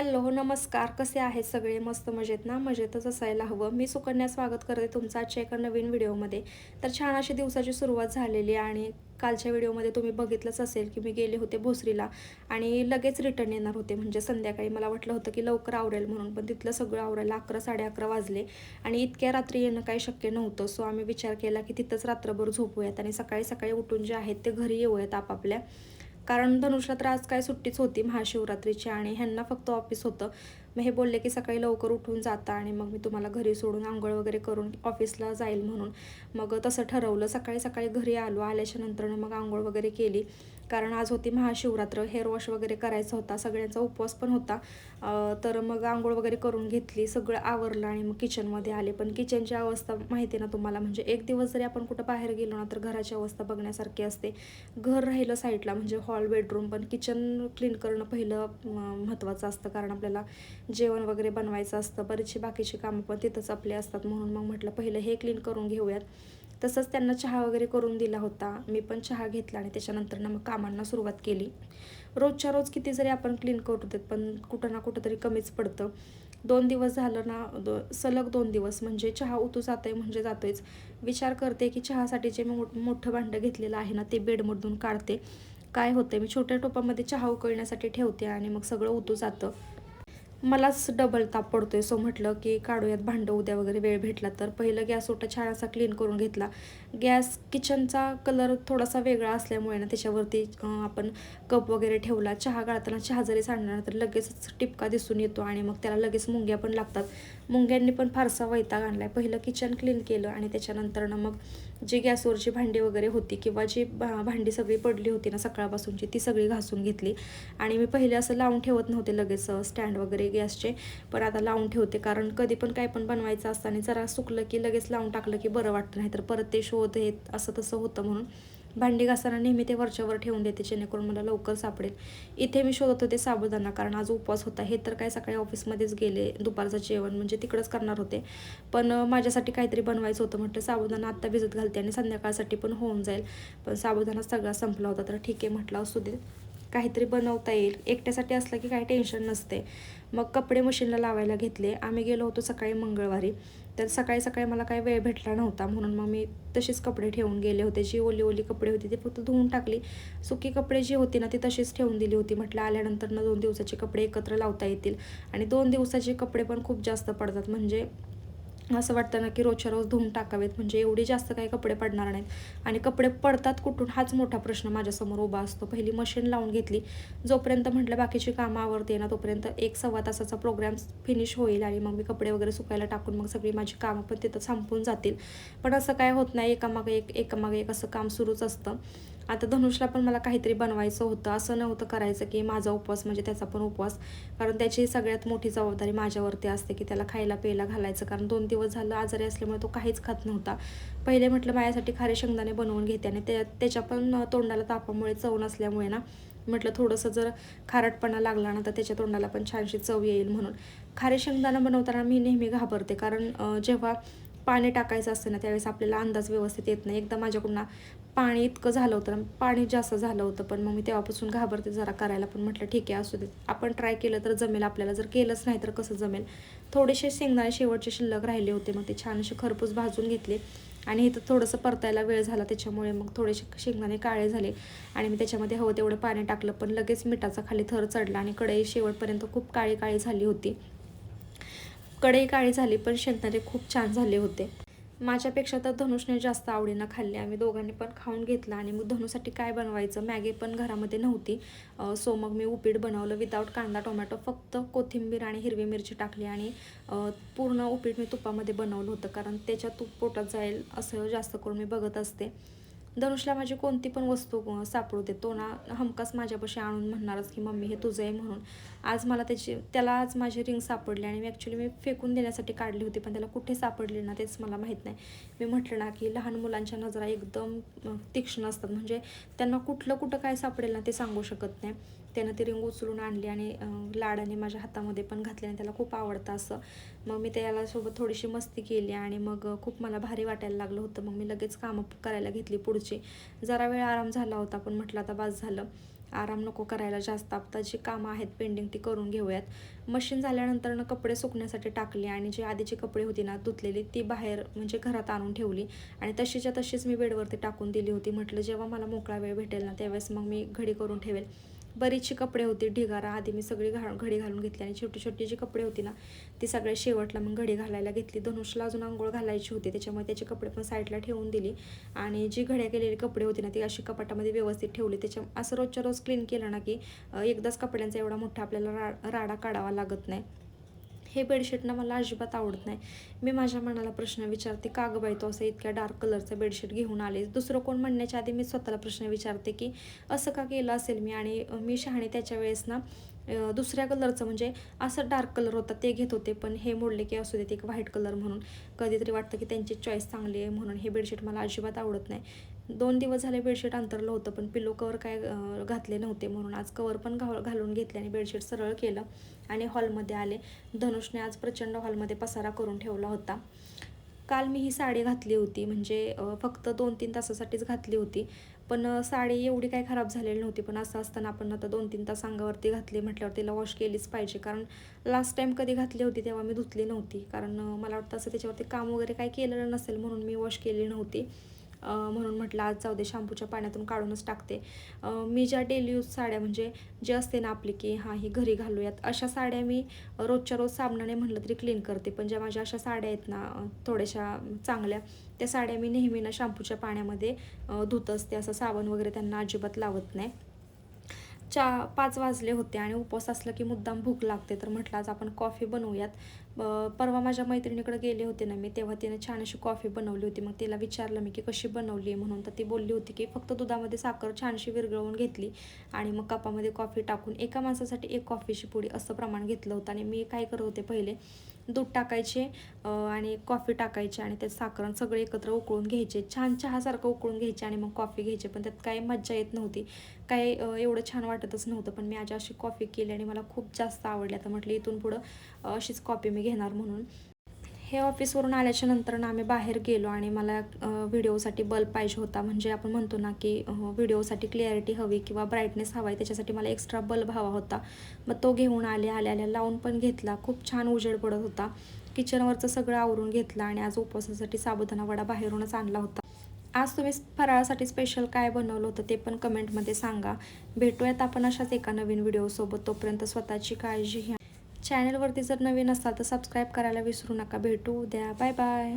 Hello हो नमस्कार. कसे आहेत सगळे? मस्त मजेत ना? मजेतच असायला हवं. मी सुकन्या स्वागत करते तुमचं आजच्या एका नवीन व्हिडिओमध्ये. तर छान अशी दिवसाची सुरुवात झालेली आहे आणि कालच्या व्हिडिओमध्ये तुम्ही बघितलंच असेल की मी गेले होते भोसरीला आणि लगेच रिटर्न येणार होते. म्हणजे संध्याकाळी मला वाटलं होतं की लवकर आवरेल म्हणून पण तिथलं सगळं आवरायला अकरा साडे अकरा वाजले आणि इतक्या रात्री येणं काही शक्य नव्हतं. सो आम्ही विचार केला की तिथंच रात्रभर झोपूयात आणि सकाळी सकाळी उठून जे आहेत ते घरी येऊयात आपापल्या. कारण धनुषला तर आज काय सुट्टीच होती महाशिवरात्रीची आणि ह्यांना फक्त ऑफिस होतं. मग हे बोलले की सकाळी लवकर उठून जाता आणि मग मी तुम्हाला घरी सोडून आंघोळ वगैरे करून ऑफिसला जाईल म्हणून. मग तसं ठरवलं. सकाळी सकाळी घरी आलो. आल्याच्या नंतरनं मग आंघोळ वगैरे केली. कारण आज होती महाशिवरात्र हेअर वॉश वगैरे करायचा होता सगळ्यांचा उपवास पण होता. तर मग आंघोळ वगैरे करून घेतली सगळं आवरलं आणि मग किचनमध्ये आले. पण किचनची अवस्था माहिती आहे ना तुम्हाला म्हणजे एक दिवस जरी आपण कुठं बाहेर गेलो ना तर घराची अवस्था बघण्यासारखी असते. घर राहिलं साईडला म्हणजे हॉल बेडरूम पण किचन क्लीन करणं पहिलं महत्त्वाचं असतं. कारण आपल्याला जेवण वगैरे बनवायचं असतं बरीचशी बाकीची कामं पण तिथंच आपले असतात. म्हणून मग म्हटलं पहिलं हे क्लीन करून घेऊयात. तसंच त्यांना चहा वगैरे करून दिला होता. मी पण चहा घेतला आणि त्याच्यानंतर ना मग कामांना सुरुवात केली. रोजच्या रोज किती जरी आपण क्लीन करू देत पण कुठं ना कुठं तरी कमीच पडतं. दोन दिवस झालं ना दो सलग दोन दिवस म्हणजे चहा उतू जात आहे म्हणजे जातोयच. विचार करते की चहासाठी जे मी मोठ मोठं भांडं घेतलेलं आहे ना ते बेडमधून काढते. काय होते मी छोट्या टोपामध्ये चहा उकळण्यासाठी ठेवते आणि मग सगळं उतू जातं. मलाच डबल ताप पडतो आहे सो म्हटलं की काढूयात भांडं उद्या वगैरे वेळ भेटला तर. पहिलं गॅस ओटा छान असा क्लीन करून घेतला. गॅस किचनचा कलर थोडासा वेगळा असल्यामुळे ना त्याच्यावरती आपण कप वगैरे ठेवला. चहा गाळताना चहा जरी सांडणार तर लगेचच टिपका दिसून येतो आणि मग त्याला लगेच मुंग्या पण लागतात. मुंग्यांनी पण फारसा वैताग आणलाय. पहिलं किचन क्लीन केलं आणि त्याच्यानंतर ना मग जी गॅसवरची भांडी वगैरे होती किंवा जी भा भांडी सगळी पडली होती ना सकाळपासूनची ती सगळी घासून घेतली. आणि मी पहिले असं लावून ठेवत नव्हते लगेच स्टँड वगैरे गॅसचे. पण आता लावून ठेवते. कारण कधी पण काय पण बनवायचं असतं आणि जरा सुकलं की लगेच लावून टाकलं की बरं वाटतं. नाही तर परत ते शोध येत असं तसं होतं म्हणून. भांडी घासताना नेहमी ते वरच्यावर ठेवून देते जेणेकरून मला लवकर सापडेल. इथे मी शोधत होते साबुदाणा कारण आज उपवास होता. हे तर काय सकाळी ऑफिसमध्येच गेले दुपारचं जेवण म्हणजे तिकडंच करणार होते. पण माझ्यासाठी काहीतरी बनवायचं होतं म्हटलं साबुदाणा आत्ता भिजत घालते आणि संध्याकाळसाठी पण होऊन जाईल. पण साबुदाणा सगळा संपला होता तर ठीक आहे म्हटलं असू दे. काहीतरी बनवता येईल. एकट्यासाठी असलं की काही टेन्शन नसते. मग कपडे मशीनला लावायला घेतले. आम्ही गेलो होतो सकाळी मंगळवारी. तर सकाळी सकाळी मला काही वेळ भेटला नव्हता. म्हणून मग मी तसेच कपडे ठेवून गेले होते. जी ओली ओली कपडे होती ते फक्त धुवून टाकली. सुकी कपडे जी होती ना ती तशीच ठेवून दिली होती. म्हटलं आल्यानंतर ना दोन दिवसाचे कपडे एकत्र लावता येतील. आणि दोन दिवसाचे कपडे पण खूप जास्त पडतात. म्हणजे असं वाटतं ना की रोजच्या रोज धुवून टाकावेत म्हणजे एवढी जास्त काही कपडे पडणार नाहीत. आणि कपडे पडतात कुठून हाच मोठा प्रश्न माझ्यासमोर उभा असतो. पहिली मशीन लावून घेतली जोपर्यंत म्हटलं बाकीची कामं आवडते ना तोपर्यंत एक सव्वा तासाचा प्रोग्राम फिनिश होईल आणि मग मी कपडे वगैरे सुकायला टाकून मग सगळी माझी कामं पण तिथं संपून जातील. पण असं काय होत नाही एकामागे एक एकामागे एक असं काम सुरूच असतं. आता धनुषला पण मला काहीतरी बनवायचं होतं असं नव्हतं करायचं की माझा उपवास म्हणजे त्याचा पण उपवास. कारण त्याची सगळ्यात मोठी जबाबदारी माझ्यावरती असते की त्याला खायला प्यायला घालायचं. कारण दोन दिवस झालं आजारी असल्यामुळे तो काहीच खात नव्हता. पहिले म्हटलं माझ्यासाठी खारे शेंगदाणे बनवून घेते आणि त्या त्याच्या पण तोंडाला तापामुळे चव नसल्यामुळे ना म्हटलं थोडंसं जर खारटपणा लागला ना तर त्याच्या तोंडाला पण छानशी चव येईल म्हणून. खारे शेंगदाणा बनवताना मी नेहमी घाबरते. कारण जेव्हा पाणी टाकायचं असतं ना त्यावेळेस आपल्याला अंदाज व्यवस्थित येत नाही. एकदा माझ्याकडून पाणी इतकं झालं होतं पाणी जास्त झालं होतं पण मग मी तेव्हापासून घाबरते जरा करायला. पण म्हटलं ठीक आहे असू दे. आपण ट्राय केलं तर जमेल आपल्याला. जर केलंच नाही तर कसं जमेल? थोडेसे शेंगदाणे शेवटचे शिल्लक राहिले होते मग ते छान असे खरपूस भाजून घेतले. आणि इथं थोडंसं परतायला वेळ झाला त्याच्यामुळे मग थोडेसे शेंगदाणे काळे झाले. आणि मी त्याच्यामध्ये हवं तेवढं पाणी टाकलं पण लगेच मिठाचा खाली थर चढला आणि कढई शेवटपर्यंत खूप काळी काळी झाली होती. कढई काळी झाली पण शेंगदाणे खूप छान झाले होते. माझ्यापेक्षा तर धनुषने जास्त आवडीनं खाल्ले. आम्ही दोघांनी पण खाऊन घेतलं आणि मग धनुसाठी काय बनवायचं? मॅगी पण घरामध्ये नव्हती. सो मग मी उपीट बनवलं. विदाऊट कांदा टोमॅटो फक्त कोथिंबीर आणि हिरवी मिरची टाकली आणि पूर्ण उपीट मी तुपामध्ये बनवलं होतं. कारण त्याच्या तूप पोटात जाईल असं जास्त करून मी बघत असते. धनुषला माझी कोणती पण वस्तू सापडू दे तो ना हमखास माझ्यापाशी आणून म्हणणारच की मम्मी हे तुझं आहे म्हणून. आज मला त्याची त्याला आज माझी रिंग सापडली आणि मी ॲक्च्युली मी फेकून देण्यासाठी काढली होती पण त्याला कुठे सापडली ना तेच मला माहीत नाही. मी म्हटलं ना की लहान मुलांच्या नजरा एकदम तीक्ष्ण असतात. म्हणजे त्यांना कुठलं कुठं काय सापडेल ना ते सांगू शकत नाही. त्यानं ती रिंग उचलून आणली आणि लाडाने माझ्या हातामध्ये पण घातली आणि त्याला खूप आवडतं असं. मग मी त्याला सोबत थोडीशी मस्ती केली आणि मग खूप मला भारी वाटायला लागलं होतं. मग मी लगेच कामं करायला घेतली पुढची. जरा वेळ आराम झाला होता पण म्हटलं आता बास झालं. आराम नको करायला जास्त. आता जी कामं आहेत पेंडिंग ती करून घेऊयात. मशीन झाल्यानंतर ना कपडे सुकण्यासाठी टाकली आणि जे आधीची कपडे होती ना धुतलेली ती बाहेर म्हणजे घरात आणून ठेवली. आणि तशीच्या तशीच मी बेडवरती टाकून दिली होती. म्हटलं जेव्हा मला मोकळा वेळ भेटेल ना त्यावेळेस मग मी घडी करून ठेवेल. बरीचशी कपडे होती ढिगारा आधी मी सगळी घा घडी घालून घेतली आणि छोटी छोटी जी कपडे होती ना ती सगळ्या शेवटला मग घडी घालायला घेतली. धनुषला अजून आंघोळ घालायची होती त्याच्यामुळे त्याचे कपडे पण साईडला ठेवून दिली. आणि जी घड्या केलेली कपडे होती ना ती अशी कपाटामध्ये व्यवस्थित ठेवली. त्याच्या असं रोजच्या रोज क्लीन केलं ना की एकदाच कपड्यांचा एवढा मोठा आपल्याला रा राडा काढावा लागत नाही. हे बेडशीट ना मला अजिबात आवडत नाही. मी माझ्या मनाला प्रश्न विचारते का गं बाई तो असं इतक्या डार्क कलरचं बेडशीट घेऊन आले दुसरं कोण म्हणण्याच्या आधी मी स्वतःला प्रश्न विचारते की असं का केलं असेल मी? आणि मी शहाणी त्याच्या वेळेस ना दुसऱ्या कलरचं म्हणजे असं डार्क कलर होता ते घेत होते पण हे मोडले की असू देत एक व्हाईट कलर म्हणून. कधीतरी वाटतं की त्यांची चॉईस चांगली आहे म्हणून हे बेडशीट मला अजिबात आवडत नाही. दोन दिवस झाले बेडशीट अंतरलं होतं पण पिलो कवर काय घातले नव्हते म्हणून. आज कवर पण घाल घालून घेतले आणि बेडशीट सरळ केलं आणि हॉलमध्ये आले. धनुषने आज प्रचंड हॉलमध्ये पसारा करून ठेवला होता. काल मी ही साडी घातली होती म्हणजे फक्त दोन तीन तासासाठीच घातली होती. पण साडी एवढी काय खराब झालेली नव्हती पण असं असताना आपण आता दोन तीन तास अंगावरती घातली म्हटल्यावर तिला वॉश केलीच पाहिजे. कारण लास्ट टाईम कधी घातली होती तेव्हा मी धुतली नव्हती. कारण मला वाटतं असं त्याच्यावरती काम वगैरे काय केलेलं नसेल म्हणून मी वॉश केली नव्हती. म्हणून म्हटलं आज जाऊ दे शॅम्पूच्या पाण्यातून काढूनच टाकते. मी ज्या डेली यूज साड्या म्हणजे जे असते ना आपली की हां ही घरी घालूयात. अशा साड्या मी रोजच्या रोज साबणाने म्हटलं तरी क्लीन करते. पण ज्या माझ्या अशा साड्या आहेत ना थोड्याशा चांगल्या त्या साड्या मी नेहमी ना शॅम्पूच्या पाण्यामध्ये धुत असते. असं साबण वगैरे त्यांना अजिबात लावत नाही. चा पाच वाजले होते आणि उपवास असलं की मुद्दाम भूक लागते तर म्हटलं आज आपण कॉफी बनवूयात. परवा माझ्या मैत्रिणीकडे गेले होते ना मी तेव्हा तिने छान अशी कॉफी बनवली होती. मग तिला विचारलं मी की कशी बनवली म्हणून तर ती बोलली होती की फक्त दुधामध्ये साखर छानशी विरघळवून घेतली आणि मग कपामध्ये कॉफी टाकून एका माणसासाठी एक कॉफीची पुडी असं प्रमाण घेतलं होतं आणि मी काय करत होते पहिले दूध टाकायचे आणि कॉफी टाकायची आणि त्यात साखर सगळे एकत्र उकळून घ्यायचे. छान चहासारखं उकळून घ्यायचे आणि मग कॉफी घ्यायचे पण त्यात काही मज्जा येत नव्हती. काही एवढं छान वाटतच नव्हतं पण मी आज अशी कॉफी केली आणि मला खूप जास्त आवडली. आता म्हटलं इथून पुढं अशीच कॉफी मी घेणार म्हणून. हे ऑफिसवरून आल्याच्यानंतर ना आम्ही बाहेर गेलो आणि मला व्हिडिओसाठी बल्ब पाहिजे होता. म्हणजे आपण म्हणतो ना की व्हिडिओसाठी क्लिअरिटी हवी किंवा ब्राईटनेस हवा आहे त्याच्यासाठी मला एक्स्ट्रा बल्ब हवा होता. मग तो घेऊन आले आल्या आल्या लावून पण घेतला. खूप छान उजेड पडत होता. किचनवरचं सगळं आवरून घेतलं आणि आज उपवासासाठी साबुदाणा वडा बाहेरूनच आणला होता. आज तुम्ही फराळासाठी स्पेशल काय बनवलं होतं ते पण कमेंटमध्ये सांगा. भेटूयात आपण अशाच एका नवीन व्हिडिओसोबत तोपर्यंत स्वतःची काळजी घ्या. चॅनलवरती जर नवीन असाल तर सबस्क्राईब करायला विसरू नका. भेटू उद्या. Bye bye.